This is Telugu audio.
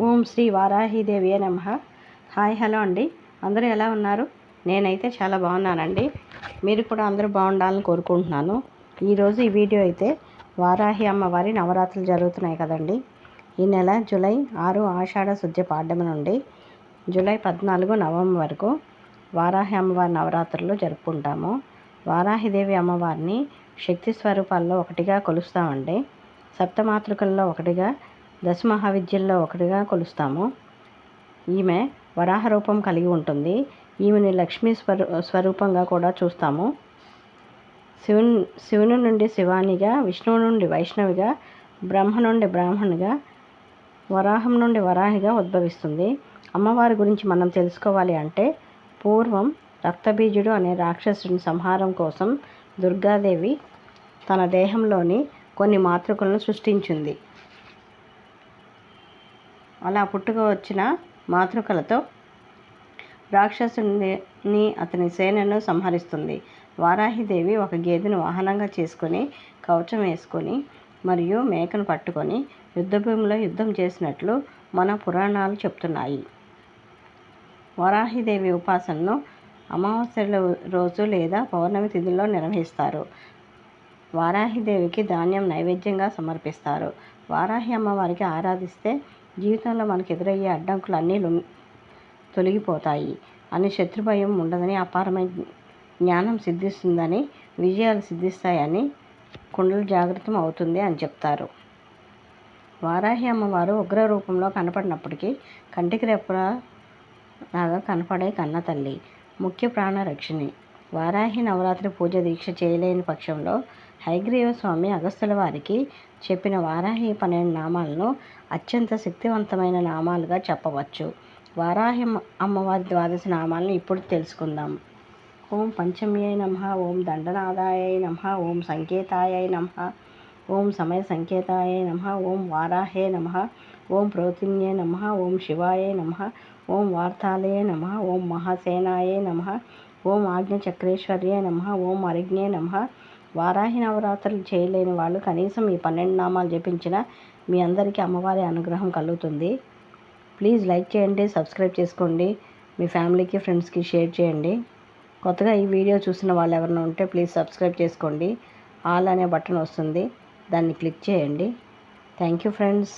ఓం శ్రీ వారాహిదేవి నమ. హాయ్ హలో అండి. అందరూ ఎలా ఉన్నారు? నేనైతే చాలా బాగున్నానండి. మీరు కూడా అందరూ బాగుండాలని కోరుకుంటున్నాను. ఈరోజు ఈ వీడియో అయితే వారాహి అమ్మవారి నవరాత్రులు జరుగుతున్నాయి కదండి. ఈ నెల జూలై ఆరు ఆషాఢ శుద్ధ పాడ్యమి నుండి జూలై పద్నాలుగు నవంబర్ వరకు వారాహి అమ్మవారి నవరాత్రులు జరుపుకుంటాము. వారాహిదేవి అమ్మవారిని శక్తి స్వరూపాల్లో ఒకటిగా కొలుస్తామండి. సప్తమాతృకల్లో ఒకటిగా దశమహావిద్యల్లో ఒకటిగా కొలుస్తాము. ఈమె వరాహ రూపం కలిగి ఉంటుంది. ఈమెని లక్ష్మీ స్వరూ స్వరూపంగా కూడా చూస్తాము. శివుని శివుని నుండి శివానిగా విష్ణువు నుండి వైష్ణవిగా బ్రహ్మ నుండి బ్రాహ్మణిగా వరాహం నుండి వరాహిగా ఉద్భవిస్తుంది. అమ్మవారి గురించి మనం తెలుసుకోవాలి అంటే పూర్వం రక్తబీజుడు అనే రాక్షసుని సంహారం కోసం దుర్గాదేవి తన దేహంలోని కొన్ని మాతృకలను సృష్టించింది. అలా పుట్టుక వచ్చిన మాతృకలతో రాక్షసుని అతని సేనను సంహరిస్తుంది. వారాహిదేవి ఒక గేదెను వాహనంగా చేసుకొని కవచం వేసుకొని మరియు మేకను పట్టుకొని యుద్ధభూమిలో యుద్ధం చేసినట్లు మన పురాణాలు చెప్తున్నాయి. వారాహిదేవి ఉపాసనను అమావాస్యల రోజు లేదా పౌర్ణమి తిథిలో నిర్వహిస్తారు. వారాహిదేవికి ధాన్యం నైవేద్యంగా సమర్పిస్తారు. వారాహి అమ్మవారికి ఆరాధిస్తే జీవితంలో మనకు ఎదురయ్యే అడ్డంకులు అన్నీ తొలగిపోతాయి. అని శత్రుభయం ఉండదని అపారమైన జ్ఞానం సిద్ధిస్తుందని విజయాలు సిద్ధిస్తాయని కుండలు జాగృతం అవుతుంది అని చెప్తారు. వారాహి అమ్మవారు ఉగ్ర రూపంలో కనపడినప్పటికీ కంటికి రెప్పలాగా కనపడే కన్న తల్లి ముఖ్య ప్రాణరక్షిణి. వారాహి నవరాత్రి పూజ దీక్ష చేయలేని పక్షంలో హైగ్రీవ స్వామి అగస్తుల వారికి చెప్పిన వారాహి పన్నెండు నామాలను అత్యంత శక్తివంతమైన నామాలుగా చెప్పవచ్చు. వారాహి అమ్మవారి ద్వాదశ నామాలను ఇప్పుడు తెలుసుకుందాం. ఓం పంచమ్యై నమ ఓం దండనాదాయ నమ ఓం సంకేతాయ నమ ఓం సమయ సంకేతాయ నమ ఓం వారాహే నమ ఓం ప్రోతిన్యే నమ ఓం శివాయ నమ ఓం వార్తాలయ నమ ఓం మహాసేనాయ నమ ఓం ఆజ్ఞ చక్రేశ్వర్య నమ ఓం అరిజ్ఞే నమ. వారాహి నవరాత్రులు చేయలేని వాళ్ళు కనీసం ఈ పన్నెండు నామాలు జపించిన మీ అందరికీ అమ్మవారి అనుగ్రహం కలుగుతుంది. ప్లీజ్ లైక్ చేయండి సబ్స్క్రైబ్ చేసుకోండి మీ ఫ్యామిలీకి ఫ్రెండ్స్కి షేర్ చేయండి. కొత్తగా ఈ వీడియో చూసిన వాళ్ళు ఎవరైనా ఉంటే ప్లీజ్ సబ్స్క్రైబ్ చేసుకోండి. ఆల్ అనే బటన్ వస్తుంది దాన్ని క్లిక్ చేయండి. Thank you friends.